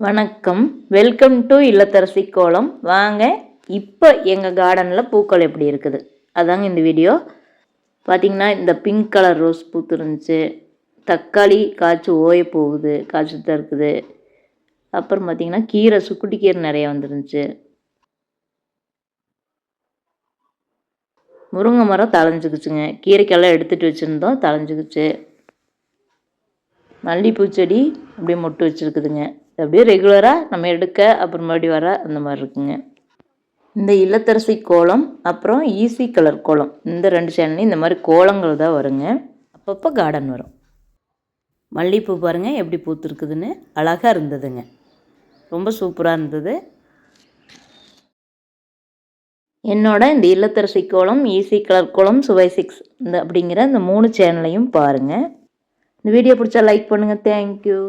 வணக்கம். Welcome to இல்லத்தரசி கோலம். வாங்க இப்போ எங்கள் கார்டனில் பூக்கள் எப்படி இருக்குது? அதாங்க இந்த வீடியோ பார்த்தீங்கன்னா இந்த பிங்க் கலர் ரோஸ் பூத்துருந்துச்சு தக்காளி காய்ச்சி ஓய போகுது காய்ச்சி தான் இருக்குது. அப்புறம் பார்த்தீங்கன்னா கீரை சுக்குட்டி கீரை நிறைய வந்துருந்துச்சு. முருங்கை மரம் தழைஞ்சிக்குச்சுங்க. கீரைக்கெல்லாம் எடுத்துகிட்டு வச்சுருந்தோம் தழைஞ்சிக்குச்சு. மல்லிகைப்பூ செடி அப்படியே மொட்டு வச்சுருக்குதுங்க. அப்படியே ரெகுலராக நம்ம எடுக்க அப்புறம் மறுபடியும் வர அந்த மாதிரி இருக்குங்க. இந்த இல்லத்தரசி கோலம் அப்புறம் ஈஸி கலர் கோலம் இந்த ரெண்டு சேனல்லையும் இந்த மாதிரி கோலங்கள் தான் வருங்க. அப்பப்போ கார்டன் வரும். மல்லிகைப்பூ பாருங்கள் எப்படி பூத்துருக்குதுன்னு அழகாக இருந்ததுங்க. ரொம்ப சூப்பராக இருந்தது. என்னோட இந்த இல்லத்தரசி கோலம் ஈஸி கலர் கோலம் சுவை சிக்ஸ் இந்த அப்படிங்கிற இந்த மூணு சேனலையும் பாருங்கள் இந்த வீடியோ பிடிச்சா லைக் பண்ணுங்கள் தேங்க்யூ